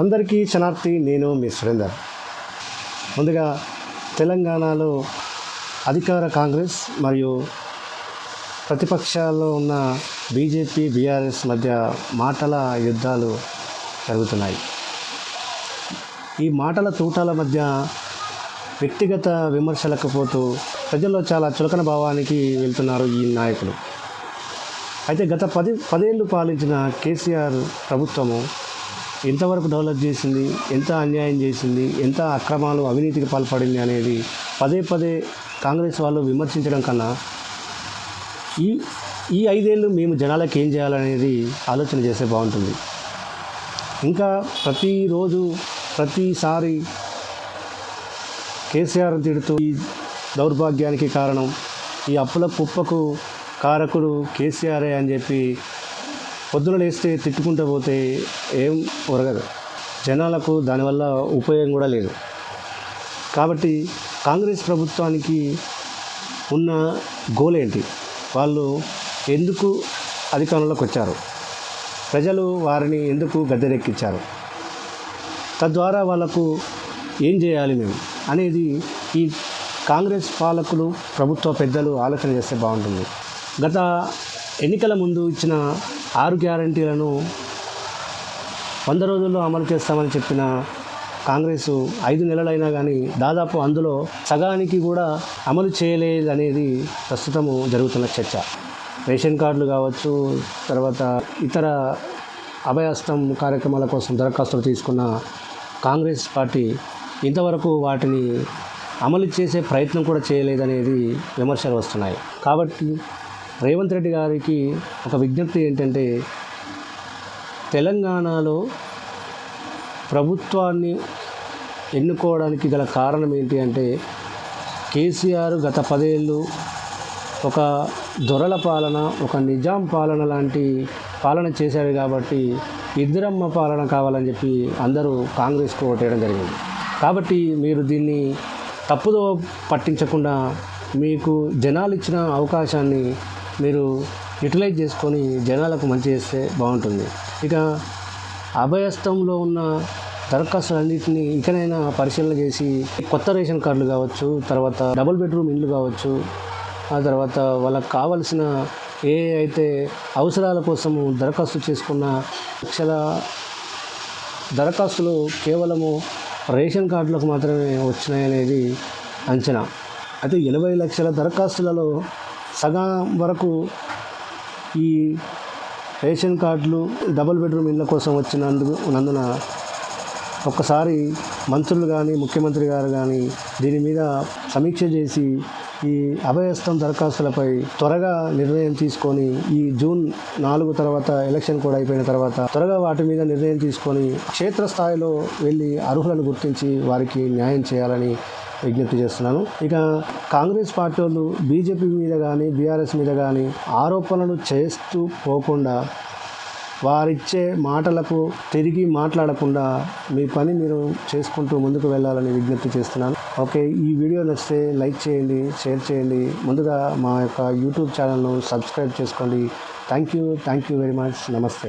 అందరికీ శనార్థి నేను మీ సురేందర్. ముందుగా తెలంగాణలో అధికార కాంగ్రెస్ మరియు ప్రతిపక్షాల్లో ఉన్న బీజేపీ బీఆర్ఎస్ మధ్య మాటల యుద్ధాలు జరుగుతున్నాయి. ఈ మాటల తూటాల మధ్య వ్యక్తిగత విమర్శలకు పోతూ ప్రజల్లో చాలా చులకన భావానికి వెళ్తున్నారు ఈ నాయకులు. అయితే గత పది పదేళ్ళు పాలించిన కేసీఆర్ ప్రభుత్వము ఎంతవరకు డెవలప్ చేసింది ఎంత అన్యాయం చేసింది ఎంత అక్రమాలు అవినీతికి పాల్పడింది అనేది పదే పదే కాంగ్రెస్ వాళ్ళు విమర్శించడం కన్నా ఈ ఈ ఐదేళ్ళు మేము జనాలకు ఏం చేయాలనేది ఆలోచన చేస్తే బాగుంటుంది. ఇంకా ప్రతిరోజు ప్రతిసారి కేసీఆర్ తిడుతూ ఈ దౌర్భాగ్యానికి కారణం ఈ అప్పుల కుప్పకు కారకుడు కేసీఆరే అని చెప్పి పొద్దున లేస్తే తిట్టుకుంటూ పోతే ఏం ఒరగదు. జనాలకు దానివల్ల ఉపయోగం కూడా లేదు. కాబట్టి కాంగ్రెస్ ప్రభుత్వానికి ఉన్న గోల్ ఏంటి? వాళ్ళు ఎందుకు అధికారంలోకి వచ్చారు? ప్రజలు వారిని ఎందుకు గద్దెరెక్కించారు తద్వారా వాళ్ళకు ఏం చేయాలి మేము? అనేది ఈ కాంగ్రెస్ పాలకులు ప్రభుత్వ పెద్దలు ఆలోచన చేస్తే బాగుంటుంది. గత ఎన్నికల ముందు ఇచ్చిన ఆరు గ్యారంటీలను వంద రోజుల్లో అమలు చేస్తామని చెప్పిన కాంగ్రెస్ ఐదు నెలలైనా కానీ దాదాపు అందులో సగానికి కూడా అమలు చేయలేదనేది ప్రస్తుతము జరుగుతున్న చర్చ. రేషన్ కార్డులు కావచ్చు తర్వాత ఇతర అభయాస్తం కార్యక్రమాల కోసం దరఖాస్తులు తీసుకున్న కాంగ్రెస్ పార్టీ ఇంతవరకు వాటిని అమలు చేసే ప్రయత్నం కూడా చేయలేదనేది విమర్శలు వస్తున్నాయి. కాబట్టి రేవంత్ రెడ్డి గారికి ఒక విజ్ఞప్తి ఏంటంటే తెలంగాణలో ప్రభుత్వాన్ని ఎన్నుకోవడానికి గల కారణం ఏంటి అంటే కేసీఆర్ గత పదేళ్ళు ఒక దొరల పాలన ఒక నిజాం పాలన లాంటి పాలన చేశాడు కాబట్టి ఇద్దరమ్మ పాలన కావాలని చెప్పి అందరూ కాంగ్రెస్కు ఓటేయడం జరిగింది. కాబట్టి మీరు దీన్ని తప్పుదో పట్టించకుండా మీకు జనాలు ఇచ్చిన అవకాశాన్ని మీరు యూటిలైజ్ చేసుకొని జనాలకు మంచి చేస్తే బాగుంటుంది. ఇక అభయస్థంలో ఉన్న దరఖాస్తులన్నింటినీ ఇకనైనా పరిశీలన చేసి కొత్త రేషన్ కార్డులు కావచ్చు తర్వాత డబుల్ బెడ్రూమ్ ఇండ్లు కావచ్చు ఆ తర్వాత వాళ్ళకి కావలసిన ఏ అయితే అవసరాల కోసం దరఖాస్తు చేసుకున్న లక్షల దరఖాస్తులు కేవలము రేషన్ కార్డులకు మాత్రమే వచ్చినాయనేది అంచనా. అయితే ఇరవై లక్షల దరఖాస్తులలో సగం వరకు ఈ రేషన్ కార్డులు డబుల్ బెడ్రూమ్ ఇళ్ళ కోసం వచ్చినందుకు నందున ఒక్కసారి మంత్రులు కానీ ముఖ్యమంత్రి గారు కానీ దీని మీద సమీక్ష చేసి ఈ అభయస్థం దరఖాస్తులపై త్వరగా నిర్ణయం తీసుకొని ఈ జూన్ నాలుగు తర్వాత ఎలక్షన్ కూడా అయిపోయిన తర్వాత త్వరగా వాటి మీద నిర్ణయం తీసుకొని క్షేత్రస్థాయిలో వెళ్ళి అర్హులను గుర్తించి వారికి న్యాయం చేయాలని విజ్ఞప్తి చేస్తున్నాను. ఇక కాంగ్రెస్ పార్టీ వాళ్ళు బీజేపీ మీద కానీ బీఆర్ఎస్ మీద కానీ ఆరోపణలు చేస్తూ పోకుండా వారిచ్చే మాటలకు తిరిగి మాట్లాడకుండా మీ పని మీరు చేసుకుంటూ ముందుకు వెళ్ళాలని విజ్ఞప్తి చేస్తున్నాను. ఓకే ఈ వీడియో నచ్చితే లైక్ చేయండి షేర్ చేయండి. ముందుగా మా యొక్క యూట్యూబ్ ఛానల్ను సబ్స్క్రైబ్ చేసుకోండి. Thank you thank you very much. నమస్తే.